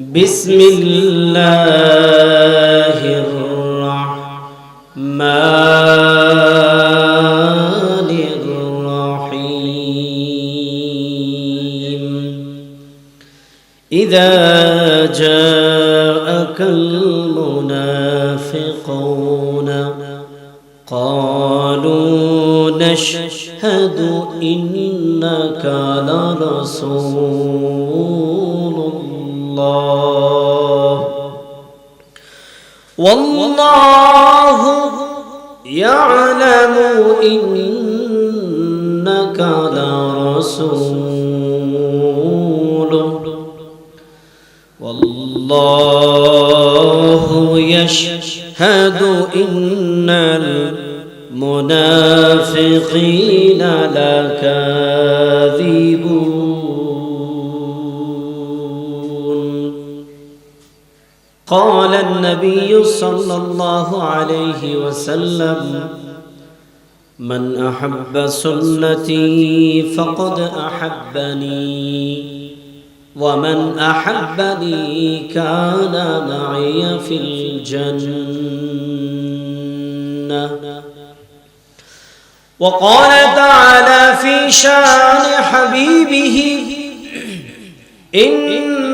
بسم الله الرحمن الرحيم. إذا والله يعلم إنك لرسوله والله يشهد إن المنافقين لكاذبون. قال النبي صلى الله عليه وسلم من أحب سنتي فقد أحبني ومن أحبني كان معي في الجنة. وقال تعالى في شان حبيبه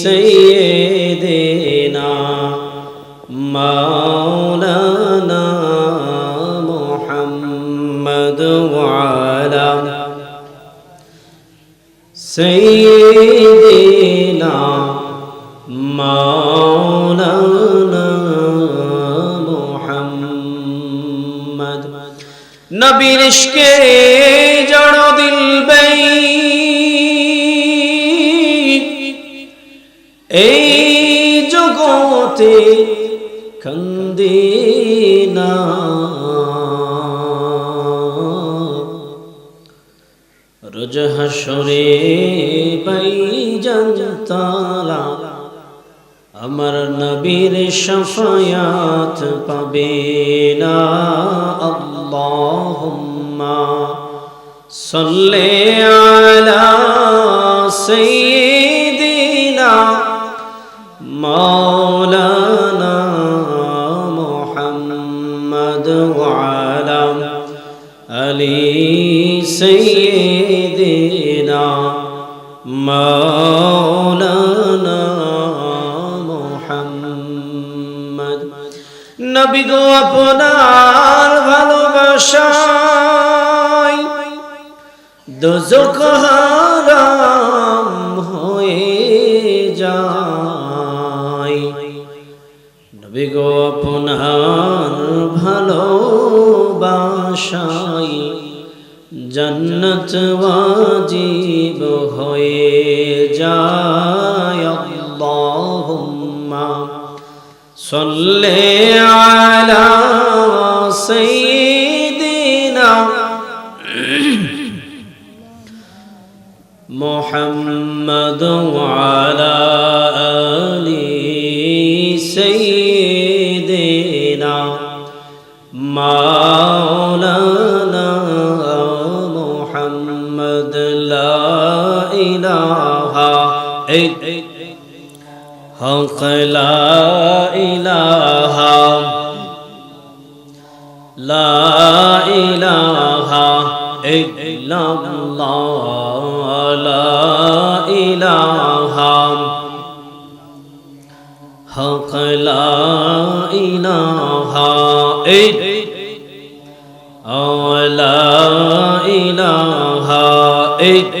সৈয়দিনা মাওলানা মুহাম্মদ ওয়ালা সৈয়দিনা মাওলানা মুহাম্মদ। নবীর ইশকে জড় খন্দে না রোজ হাসরে পাই জানতালা আমার নবীর শফায়াত পাবে না আল্লাহুম্মা সাল্লি আলা সাইয়্যিদিনা মাওলানা সাইয়্যিদিনা মাওলানা মুহাম্মদ নবী গো আপনার ভালোবাসায় দোজখ হারাম হয়ে যায়। নবী গো আপনার ভালোবাসায় জন্নত ওয়াজিব হয়ে যায় আল্লাহুম্মা। সাল্লি আলা সাইয়্যিদিনা মুহাম্মাদ ওয়া আলি সাইয়্যিদিনা। মা إلا حق لا إله لا إله إلا الله لا إله حق لا إله إلا لا إله إلا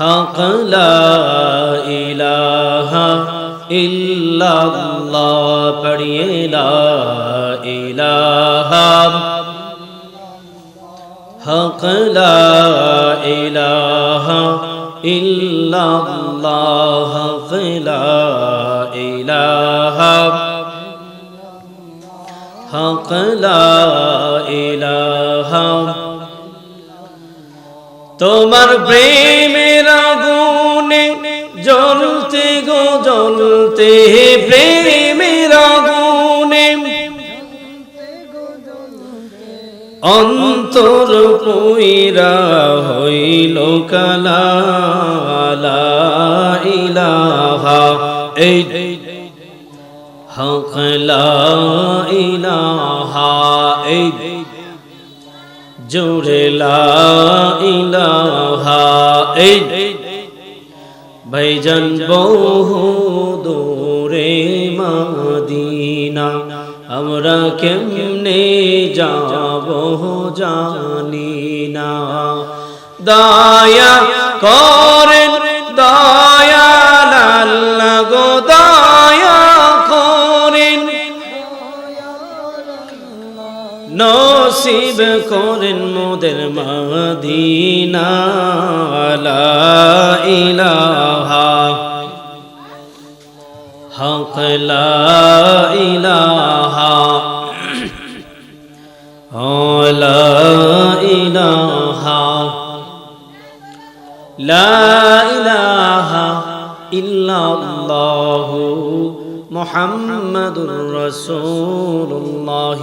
হক ইলাহা ইল্লাল্লাহ, পড়িয়ে লা ইলাহা। হক লা ইলাহা ইল্লাল্লাহ, হক লা ইলাহা। হক লা ইলাহা। তোমার প্রেম আগুনে জ্বলতে গো, জ্বলতে প্রেমের আগুনে। অন্তর পুইরা হইল কালা ইলাহা এই হক লা ইলাহা এই জোরে ইলাহা বহু দূরে মাদিনা আমরা কেমনে যাব জানি না দয়া করেন নসিব করেন মোদের মদিনা। ইলাহা হক ইলাহা লা ইলাহা লা ইলাহা ইল্লাল্লাহু মুহাম্মাদুর রাসূলুল্লাহ।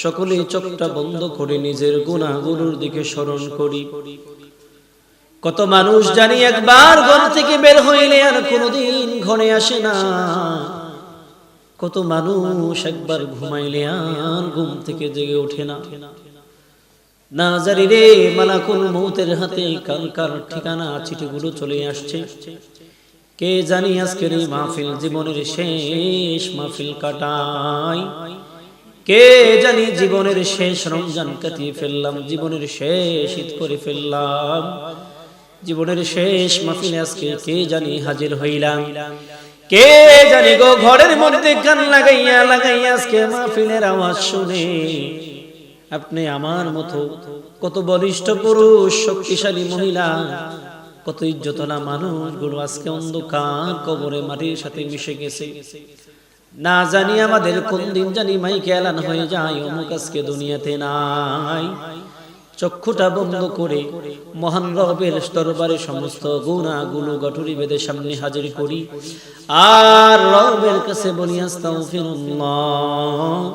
সকলে চোখটা বন্ধ করে নিজের গুণাগুলোর দিকে স্মরণ করি। কত মানুষ জানি একবার ঘর থেকে বের হইলে আর কোনোদিন ঘরে আসে না। কত মানুষ একবার ঘুমাইলে আর ঘুম থেকে জেগে ওঠে না। না জানি রে মালাকুল মৌতের হাতে কালকার ঠিকানা, চিঠিগুলো চলে আসছে। কে জানি আজকের মাহফিল জীবনের শেষ মাহফিল কাটাই কে জানি জীবনের শেষ রমজান কাটিয়ে ফেললাম, জীবনের শেষ ঈদ করে ফেললাম। জীবনের শেষ মাহফিলে আজকে কে জানি হাজির হইলাম। কে জানি গো ঘরের মধ্যে গান লাগাইয়া লাগাইয়া আজকে মাহফিলের আওয়াজ শুনে, আপনি আমার মতো কত বলিষ্ঠ পুরুষ, শক্তিশালী মহিলা, কত ইজ্জতনা মানুষগুলো আজকে অন্ধকার কবরে মাটির সাথে মিশে গেছে। না জানি আমাদের কোন দিন জানি মাই এলান হয়ে যায়, অমুক আজকে দুনিয়াতে নাই। চক্ষুটা বন্ধ করে মহান রবের দরবারে সমস্ত গুণা গুলো গঠরি বেদের সামনে হাজির করি। আর রবের কাছে বলি, আস্তাগফিরুল্লাহ।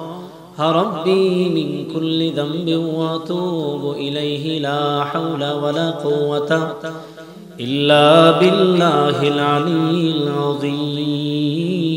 রব্বি মিন কুল্লি ইলাইহি লা হাওলা ওয়ালা কুওয়াতা ইল্লা বিল্লাহিল আযীম।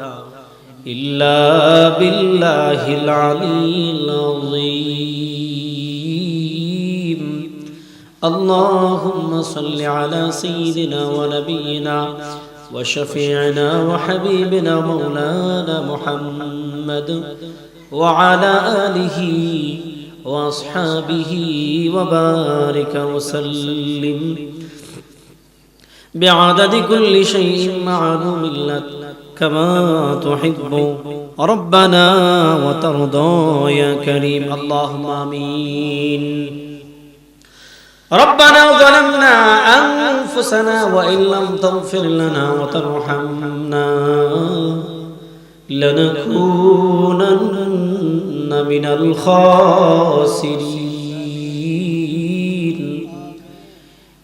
إلا بالله العلي العظيم. اللهم صل على سيدنا ونبينا وشفيعنا وحبيبنا مولانا محمد وعلى آله وأصحابه وبارك وسلم. بعدد كل شيء معلوم لك كما تحب. ربنا وترضى يا كريم. اللهم آمين. ربنا ظلمنا أنفسنا وإن لم تغفر لنا وترحمنا لنكونن من الخاسرين.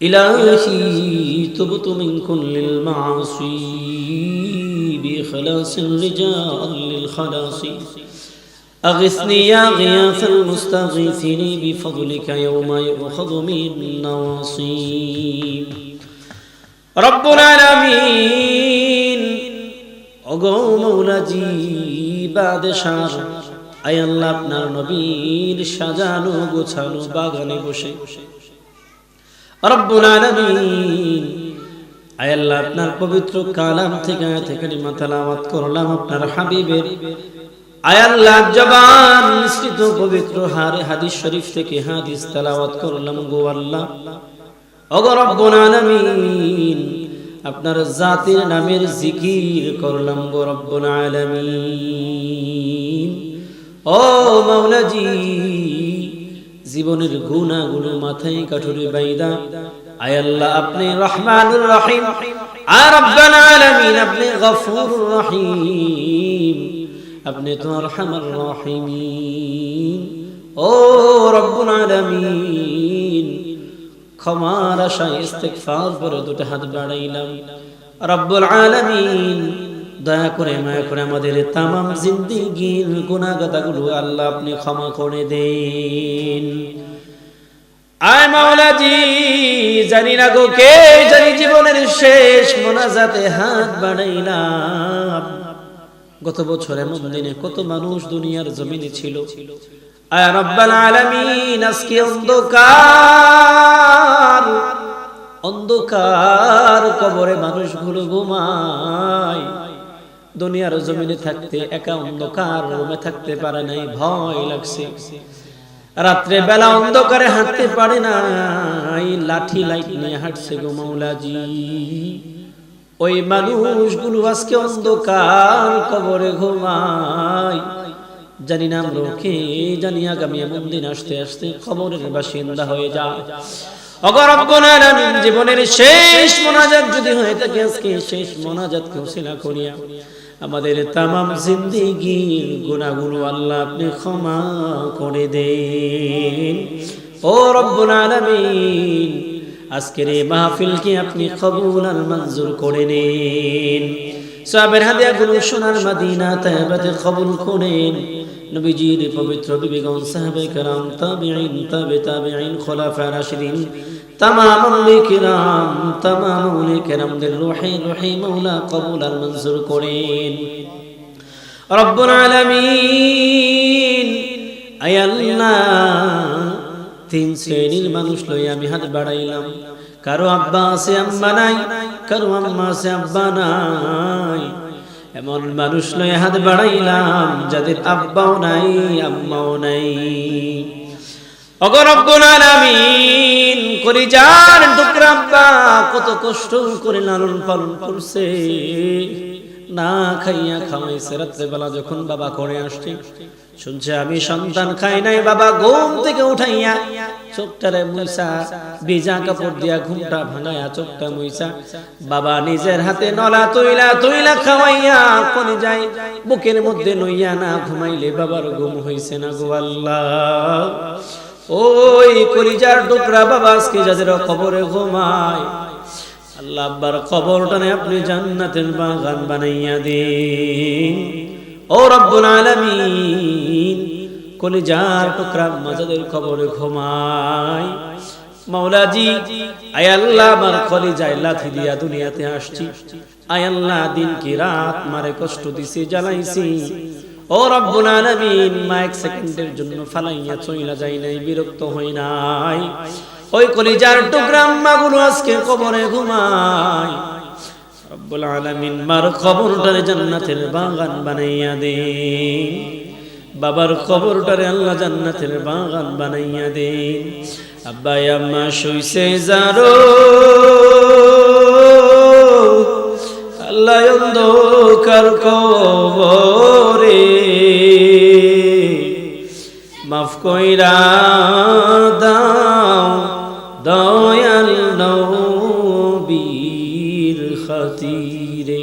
إلهي تبت من كل المعاصي بإخلاص رجاء للخلاص أغثني يا غياث المستغيثين بفضلك يوم يؤخذ من النواصي رب العالمين ওগো মৌলাজি বাদশাহ আয় আল্লাহ আপনার নবীর সাজানো গোছানো বাগানে বসে রব্বুল আলামিন আয় আপনার পবিত্র কালাম থেকে কারিমা তেলাওয়াত করলাম আপনার হাবিবের। আয় আল্লাহ, জবান মিশ্রিত পবিত্র হারে হাদিস শরীফ থেকে হাদিস তেলাওয়াত করলাম গো আল্লাহ। ওগো রব্বুল আলামিন, আপনার জাতির নামের জিকির করলাম গো রব্বুল আলামিন। ও মাওলাজি জীবনের গুনাহগুলো মাথায় কাঠুরে বাইদা আল্লাহ, আপনি রহমানুর রহিম। আর রব্বুল আলামিন, আপনি গফুরুর রহিম। আপনি তো রহিমিন। ও রব্বুল আলামিন, ক্ষমার আশায় ইস্তেগফার করে দুটো হাত বাড়াইলাম। রব্বুল আলামিন, দয়া করে মায়া করে আমাদের তামাম জিন্দিগির গুনাহগাতাগুলো আল্লাহ আপনি ক্ষমা করে দেন। আয় মাওলাজি, জানি না গো কে, জানি জীবনের শেষ মোনাজাতে হাত বাড়াইলাম। গত বছর এমন দিনে কত মানুষ দুনিয়ার জমিনে ছিল। আয় রব্বাল আলামিন, আজকে অন্ধকার অন্ধকার কবরে মানুষগুলো ঘুমায়। দুনিয়ার জমিনে থাকতে একা অন্ধকার রুমে থাকতে পারে নাই, ভয় লাগছে। রাত্রে বেলা অন্ধকারে হাঁটতে পারে না লাঠি লাইট নিয়ে হাঁটছে গো মাওলাজি। ওই মানুষগুলো আজকে অন্ধকার কবরে ঘুমায়। জানি না আমরা জানি আগামী এমন দিন আসতে আসতে খবরের বাসিন্দা হয়ে যায়। জীবনের শেষ মোনাজাত যদি হয়ে থাকে, আজকে শেষ মোনাজাত কৌশিলা করিয়া আমাদের তামাম জিন্দিগি গুণাগুলো আল্লাহ আপনি ক্ষমা করে দেন। ও রব্বুল আলামিন, আজকের এই মাহফিলকে আপনি কবুল আর মঞ্জুর করে নিন। সাবের হাদিয়াগুলো সোনার মাদিনা তাহবাতে কবুল করেন। নবীজির পবিত্র বিবেগন সাহাবে কারাম আইন তাবে খোলা খোলাফা রাশিদিন তামামুল কিরাম তামামুল কিরামদের রুহে রুহে মাওলা কবুল আর মঞ্জুর করেন। রব্বুল আলামিন, আয় তিন শ্রেণির মানুষ লই আমি হাত বাড়াইলাম। কারও আব্বা আছে, আম্মা নাই, কারও আম্মা আছে, আব্বা নাই। এমন মানুষ লই হাত বাড়াইলাম, যাদের আব্বাও নাই, আম্মাও নাই। কত কষ্ট করে লালন পালন করছে। না খাইয়া খাওয়াইছে যখন বাবা করে আসছে, শুনছে, আমি সন্তান খাই নাই বাবা, ঘুম থেকে উঠাইয়া চোখটারে মুইসা, ভিজা কাপড় দিয়া ঘুমটা ভাঙায়া চোখটা মুইসা, বাবা নিজের হাতে নলা তৈলা তৈলা খাওয়াইয়া কোনে যায়, বুকের মধ্যে নইয়া না ঘুমাইলে বাবার ঘুম হইছে না গো আল্লাহ। ওই কলিজার টুকরা বাবা আজকে যাদের কবরে ঘুমায়, আল্লাহ আব্বার কবরটানে আপনি জান্নাতের বাগান বানাইয়া দিন। ও রব্বুল আলামিন, কলিজার টুকরা মাজাদের কবরে ঘুমায়, মাওলাজি, আয় আল্লাহ আমার কলিজায় লাথি দিয়া দুনিয়াতে আসছি। আয় আল্লাহ দিন কি রাত মারে কষ্ট দিছি, জ্বালাইছি। ও রব্বুল আলামিন মা এক সেকেন্ডের জন্য ফালাইয়া চইলা যাই নাই, বিরক্ত হই নাই। ওই কলিজার টুকরা আম্মাগুলো আজকে কবরে ঘুমায়। রব্বুল আলামিন মার কবরটারে জান্নাতের বাগান বানাইয়া দে। বাবার কবরটারে আল্লাহ জান্নাতের বাগান বানাইয়া দে। আব্বা আম্মা শুইছে যারো। আল্লাহ অন্ধকার কবরে কইরা দাও, দয়াল নবীর খাতিরে।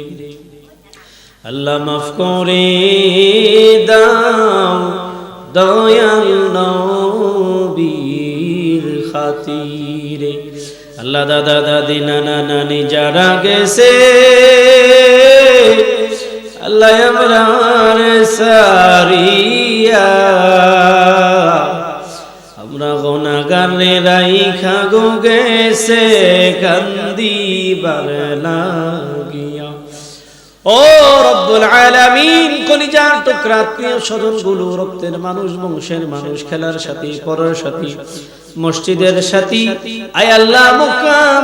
আল্লাহ মাফ করে দাও, দয়াল নবীর খাতিরে। আল্লাহ দাদা, দাদি, নানা, নানি যারা গেছে, আল্লাহ আমরা সারিয়া গোনাগারে রাইখা গো গেছে কান্দিবার লাগিয়া ও রব্বুল আলামিন, কলিজার টুকরা, আত্মীয় স্বজনগুলো রক্তের মানুষ, বংশের মানুষ, খেলার পরের মসজিদের আয় আল্লাহ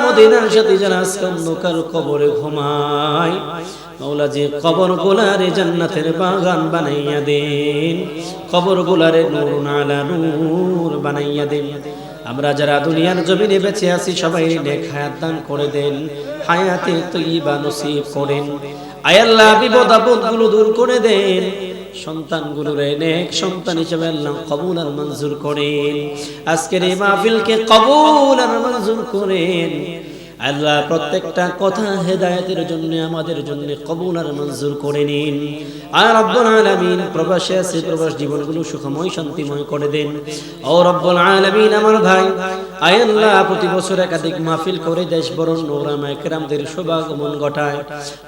মদিনার কবরে ঘুমায়। মাওলা যে কবর গোলারে জান্নাতের বাগান বানাইয়া দেন কবর গোলারে নূর নালা নূর বানাইয়া দেন। আমরা যারা দুনিয়ার জমিনে বেঁচে আছি, সবাই নেক হায়াত দান করে দেন, হায়াতে তৈবা নসিব করেন। আয়াল্লাহ বিপদ আপদগুলো দূর করে দেন। সন্তানগুলোর নেক সন্তান হিসেবে আল্লাহ কবুল আর মঞ্জুর করেন। আজকের এই মাহফিলকে কবুল আর মঞ্জুর করেন। আল্লাহ প্রত্যেকটা কথা হেদায়েতের জন্য, আমাদের জন্য কবুল আর মঞ্জুর করে নিন। আর রব্বুল আলামিন প্রবাসে আছে, প্রবাস জীবনগুলো সুখময়, শান্তিময় করে দেন। ও রব্বুল আলামিন আমার ভাই, আয় আল্লাহ, প্রতি বছর একাধিক মাহফিল করে দেশ বরণ নোরামা একরামদের শুভাগমন ঘটায়।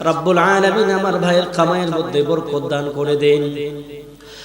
রব্বুল আলামিন আমার ভাইয়ের কামাইয়ের মধ্যে বরকত দান করে দেন।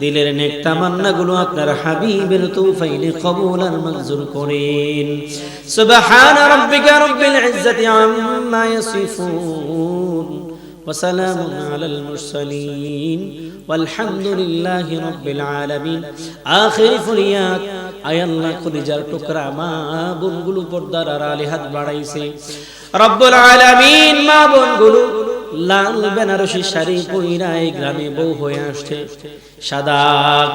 দিলের নেক তামান্না গুলো আপনার হাবিবের তৌফাইলে কবুল আর মঞ্জুর করেন সুবহান রাব্বিকা রাব্বিল ইজ্জাতি আম্মা ইয়াসিফুন وسلام على المرسلين والحمد لله رب العالمين آخر ফরিয়াদ আয় আল্লাহ কলিজার টুকরা মা বোনগুলো পর্দার আড়ালে হাত বাড়াইছে রব্বুল আলামিন মা বোনগুলো লাল বেনারসি শাড়ি পইরা এই গ্রামে বউ হয়ে আসছে। সাদা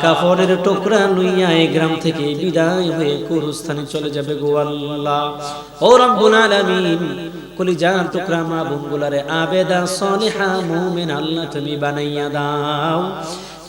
কাপড়ের টুকরা লইয়া এই গ্রাম থেকে বিদায় হয়ে কুরুস্থানে চলে যাবে গো আল্লাহ। ও রব্বুল আলামিন, কলিজার টুকরা মা বোনগুলারে আবেদা, সলিহা, মুমিন, আল্লাহ তুমি বানাইয়া দাও।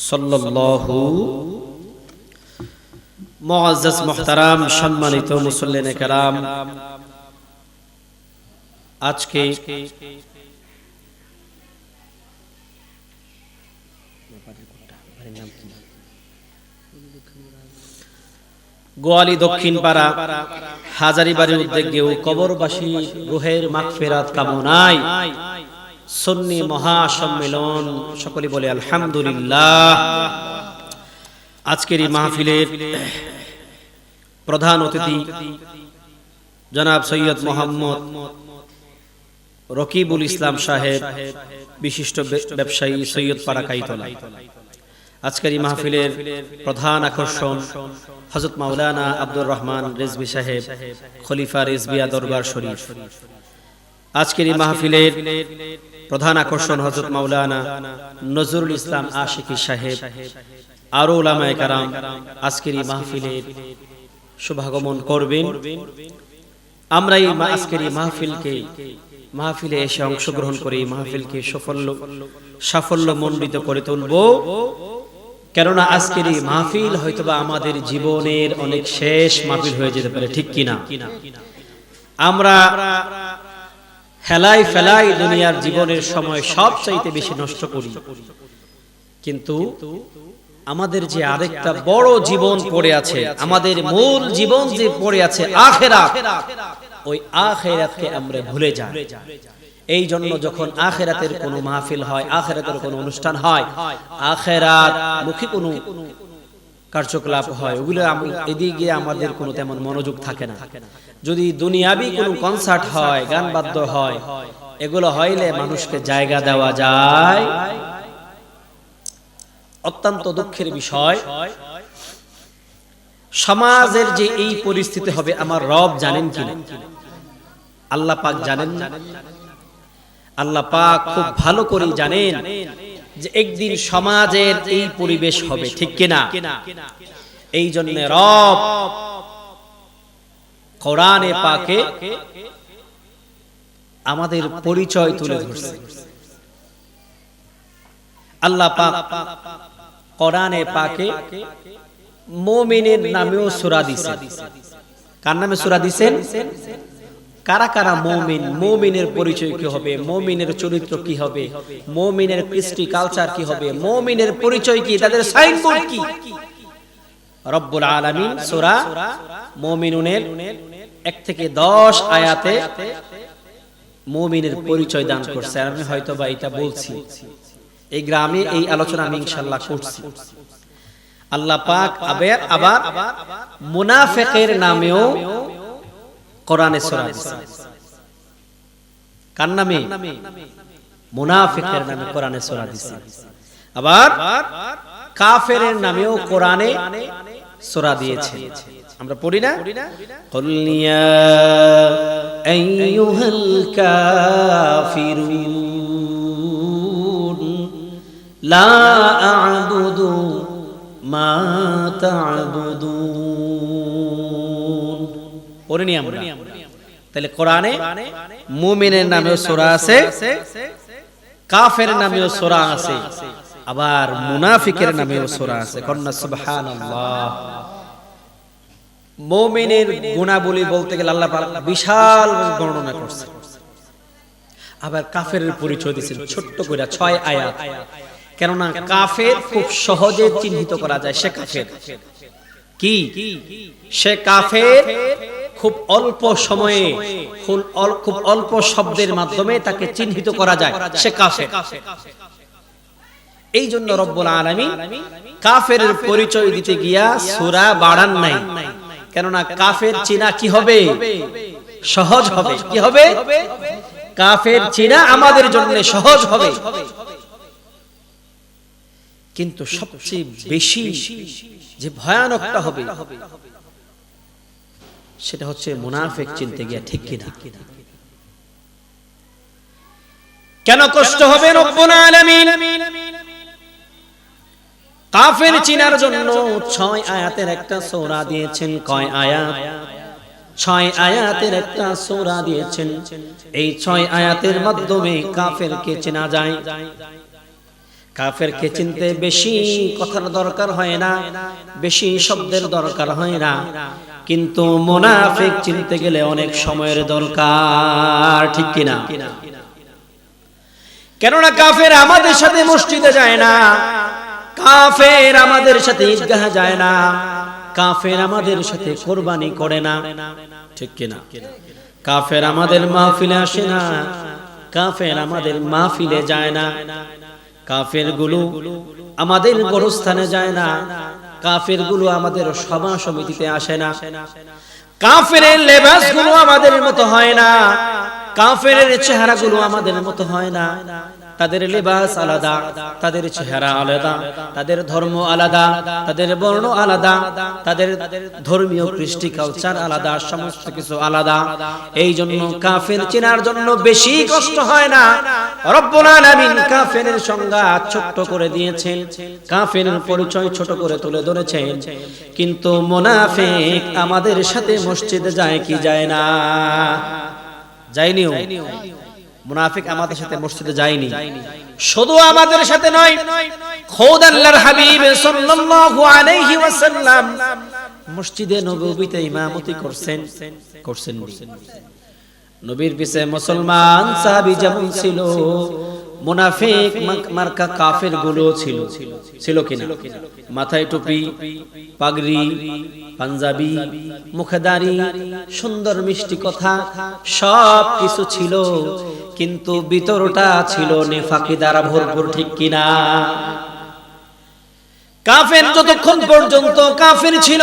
সাল্লাল্লাহু মুআজ্জাজ মুহতারাম সম্মানিত মুসল্লিন کرام আজকে গোয়ালি দক্ষিণ পাড়া হাজারিবাড়ির উদ্যোগেও কবরবাসী রুহের মাগফিরাত কামনায় সন্নি মহাসম্মেলন। সকলে বলে আলহামদুলিল্লাহ। আজকের এই মাহফিলের প্রধান অতিথি জনাব সৈয়দ মোহাম্মদ রকিবুল ইসলাম সাহেব বিশিষ্ট ব্যবসায়ী সৈয়দ পাড়া কাইতলা। আজকের এই মাহফিলের প্রধান আকর্ষণ হজরত মাওলানা আব্দুর রহমান রেজবি সাহেব খলিফা রেজবিয়া দরবার শরীফ। আজকের এই মাহফিলের প্রধান আকর্ষণ হজরত মাওলানা নজরুল ইসলাম আশিকি সাহেব, আরও ওলামায়ে কারাম আজকের এই মাহফিলের শুভাগমন করবেন। আমরা এই আজকের এই মাহফিলকে, মাহফিলে এসে অংশগ্রহণ করে এই মাহফিলকে সাফল্য সাফল্য মণ্ডিত করে তুলব। কেননা আজকের এই মাহফিল হয়তোবা আমাদের জীবনের অনেক শেষ মাহফিল হয়ে যেতে পারে, ঠিক কিনা? আমরা হেলাই ফেলাই দুনিয়ার জীবনের সময় সব চাইতে বেশি নষ্ট করি। কিন্তু আমাদের যে আরেকটা বড় জীবন পড়ে আছে, আমাদের মূল জীবন যে পড়ে আছে আখেরাত, ওই আখেরাতকে আমরা ভুলে যাই। এই জন্য যখন আখেরাতের কোনো মাহফিল হয়, আখেরাতের কোনো অনুষ্ঠান হয়, আখেরাত মুখী কোনো কার্যকলাপ হয়। ওগুলো এদিকে গিয়ে আমাদের কোনো তেমন মনোযোগ থাকে না। যদি দুনিয়াবি কোনো কনসার্ট হয়, গান বাদ্য হয়, এগুলো হইলে মানুষকে জায়গা দেওয়া যায়। অত্যন্ত দুঃখের বিষয়। সমাজের যে এই পরিস্থিতি হবে, আমার রব জানেন কিনা আল্লাহ পাক জানেন আল্লাহ পাক খুব ভালো করে জানেন যে একদিন সমাজের এই পরিবেশ হবে, ঠিক কিনা? এই জন্য রব কোরআনে পাকে আমাদের পরিচয় তুলে ধরছে। আল্লাহ পাক কোরআনে পাকে মুমিনের নামেও সূরা দিছেন কার নামে সূরা দিছেন? কারা কারা মুমিন? মুমিনের পরিচয় কি হবে? মুমিনের চরিত্র কি হবে? মুমিনের কৃষ্টি কালচার কি হবে? মুমিনের পরিচয় কি? তাদের সাইনবোর্ড কি? রব্বুল আলামিন সূরা মুমিনুনের এক থেকে দশ আয়াতে মুমিনের পরিচয় দান করছে। আমি হয়তো বা এটা বলছি। এই গ্রামে এই আলোচনা আমি ইনশাল্লাহ করছি। আল্লাহ পাক আবার আবার মুনাফেকের নামেও কোরআনে সোরা কার নামে? মুনাফিকের নামে কোরআনে সোরা দিছে। আবার কাফের নামেও কোরআনে সোরা দিয়েছে। আমরা পড়ি না? কলিয়া আইয়ুহাল কাফিরুন, লা আ'বুদু মা পড়িনি আমরা। তাহলে কোরআনে মুমিনের নামেও সূরা আছে কাফের নামেও সূরা আছে আবার মুনাফিকের নামেও সূরা আছে। কন্যা সুবহানাল্লাহ। মুমিনের গুণাবলী বলতে গেলে আল্লাহ পাক বিশাল বর্ণনা করছে আবার কাফেরের পরিচয় দিয়েছেন ছোট্ট করে ছয় আয়াত। কেননা কাফের খুব সহজে চিহ্নিত করা যায়। সে কাফের। কি? সে কাফের খুব অল্প সময়ে, খুব অল্প শব্দের মাধ্যমে তাকে চিহ্নিত করা যায়। সে কাফের। এই জন্য রব্বুল আলামিন কাফের পরিচয় দিতে গিয়া সূরা বাড়ান নাই। কেননা কাফের চিনা কি হবে? সহজ হবে। কি হবে? কাফের চিনা আমাদের জন্য সহজ হবে। কিন্তু সবচেয়ে বেশি যে ভয়ানকটা হবে সেটা হচ্ছে মুনাফেক চিনতে গিয়া ঠিক কিনা? কেন কষ্ট হবে কাফের চিনার জন্য ছয় আয়াতের একটা সূরা দিয়েছেন। কয় আয়াত? ছয় আয়াতের একটা সূরা দিয়েছেন। এই ছয় আয়াতের মাধ্যমে কাফেরকে চেনা যায়। কাফেরকে চিনতে বেশি কথার দরকার হয় না, বেশি শব্দের দরকার হয় না। কিন্তু মুনাফিক চিনতে গেলে অনেক সময়ের দরকার, ঠিক কিনা? কেননা কাফের আমাদের সাথে মসজিদে যায় না, কাফের আমাদের সাথে ঈদগাহ যায় না, কাফের আমাদের সাথে কোরবানি করে না, ঠিক কিনা? কাফের আমাদের মাহফিলে আসে না, কাফের আমাদের মাহফিলে যায় না কাফেরগুলো আমাদের গোরস্থানে যায় না কাফেরগুলো আমাদের সভা সমিতিতে আসে না। কাফের লেবাসগুলো আমাদের মতো হয় না। কাফের চেহারা গুলো আমাদের মতো হয় না। তাদের লেবাস আলাদা, তাদের চেহারা আলাদা, তাদের ধর্ম আলাদা, তাদের বর্ণ আলাদা, তাদের ধর্মীয় কৃষ্টি কালচার আলাদা, সমস্ত কিছু আলাদা। এই জন্য কাফের চেনার জন্য বেশি কষ্ট হয় না। রব্বুল আলামিন কাফের সংজ্ঞা ছোট্ট করে দিয়েছেন কাফের পরিচয় ছোট করে তুলে ধরেছেন। কিন্তু মুনাফিক আমাদের সাথে মসজিদে যায় কি যায় না? যায়নিও মুনাফিক আমাদের সাথে মসজিদে যায়নি। শুধু আমাদের সাথে নয় খোদ আল্লাহর হাবিব সাল্লাল্লাহু আলাইহি ওয়াসাল্লাম মসজিদে নববীতে ইমামতি করছেন করছেন নবীর পিছে মুসলমান সাহাবী যেমন ছিল মুনাফিক মার্কা কাফেরগুলো ছিল। ছিল কিনা? মাথায় টুপি, পাগড়ি, পাঞ্জাবি মুখদারি সুন্দর মিষ্টি কথা, সব কিছু ছিল। কিন্তু ভিতরটা ছিল নেফাকি দ্বারা ভরপুর, ঠিক কিনা? কাফের যতক্ষণ পর্যন্ত কাফের ছিল,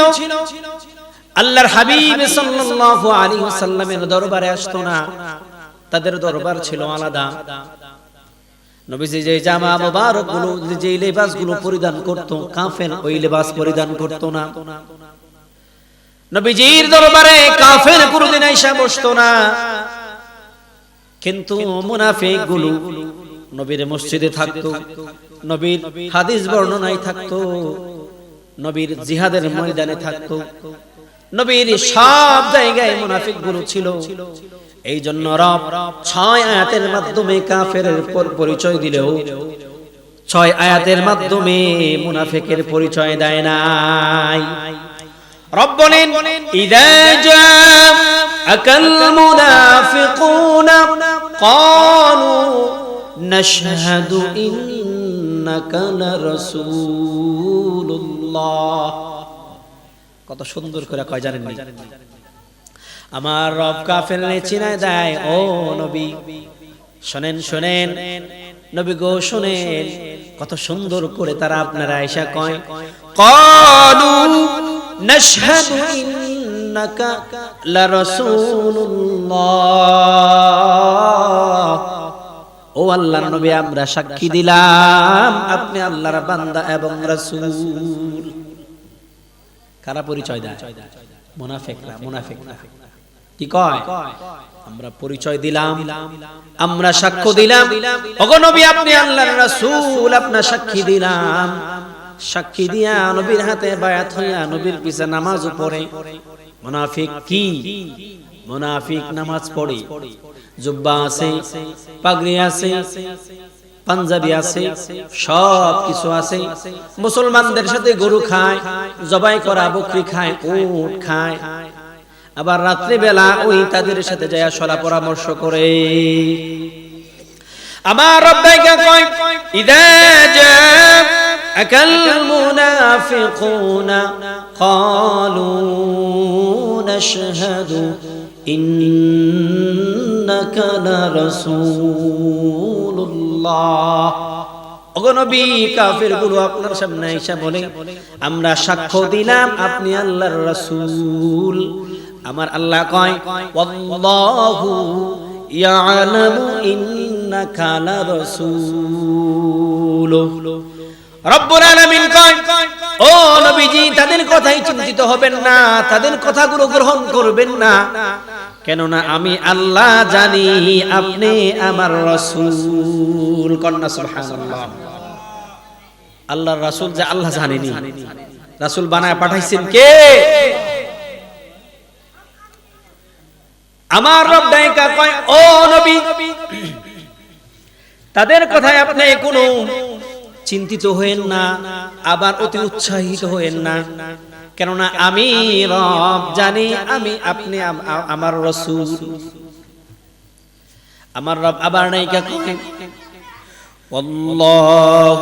আল্লাহর হাবিব সাল্লাল্লাহু আলাইহি ওয়াসাল্লামের দরবারে আসতো না। তাদের দরবার ছিল আলাদা। নবীজি যে জামা মোবারকগুলো যে লেবাসগুলো পরিধান করত কাফের ওই লেবাস পরিধান করত না। নবীজির দরবারে কাফের কোনদিন আইসা বসতো না। কিন্তু মুনাফিকগুলো নবীর মসজিদে থাকতো, নবীর হাদিস বর্ণনায় থাকতো, নবীর জিহাদের ময়দানে থাকতো, নবীর সব জায়গায় মুনাফিকগুলো ছিল। এই জন্য রব ছয় আয়াতের মাধ্যমে কাফের পরিচয় দিলেও ছয় আয়াতের মাধ্যমে মুনাফেকের পরিচয় দেয় নাই। রব বলেন, ইদা জাআকাল মুনাফিকুনা ক্বালু নাশহাদু ইন্নাকা লারাসূলুল্লাহ। কত সুন্দর করে কয় জানেন আমার রব কাফের চিনায় দেয়, ও নবী। শোনেন শোনেন। নবী গো, শোনেন। কত সুন্দর করে তারা আপনারা আয়সা কয়। ক্বালু নাশহাদু ইন্নাকা লারাসূলুল্লাহ ও আল্লাহর নবী, আমরা সাক্ষী দিলাম, আপনি আল্লাহর বান্দা এবং রাসূল। কারা পরিচয় দেয়? মুনাফিকরা মুনাফিকরা। কি কয়? আমরা পরিচয় দিলাম, আমরা সাক্ষ্য দিলাম। ওগো নবী, আপনি আল্লাহর রাসূল, আপনার সাক্ষী দিলাম। সাক্ষী দিয়া নবীর হাতে বায়াত হইয়া নবীর পিছে নামাজ পড়ে মুনাফিক কি? মুনাফিক নামাজ পড়ে। জুব্বা আছে, পাগড়ি আছে, পাঞ্জাবি আছে সব কিছু আছে। মুসলমানদের সাথে গরু খায়, জবাই করা, বকরি খায়, উট খায়। আবার রাত্রি বেলা ওই তাদের সাথে যায় সলা পরামর্শ করে। আমার কাফেরগুলো আপনার সামনে আইসা বলে, আমরা সাক্ষ্য দিলাম আপনি আল্লাহর রাসূল। আমার আল্লাহ কয় কয়, ও তাদের কথাই চিন্তিত হবেন না, তাদের কথাগুলো গ্রহণ করবেন না। কেননা আমি আল্লাহ জানি, আপনি আমার রাসূল। কন্যা, সুবহানাল্লাহ। আল্লাহর রাসূল যে আল্লাহ জানেনি। রাসূল বানায় পাঠাইছেন কে? আমার রব ডাইকা কয় ও নবী তাদের কথায় আপনি কোনো চিন্তিত হয়েন না আবার অতি উৎসাহিত হয়েন না কেননা আমি রব জানি আমি আপনি আমার রসুল আমার রব আবার নাইকা কয় والله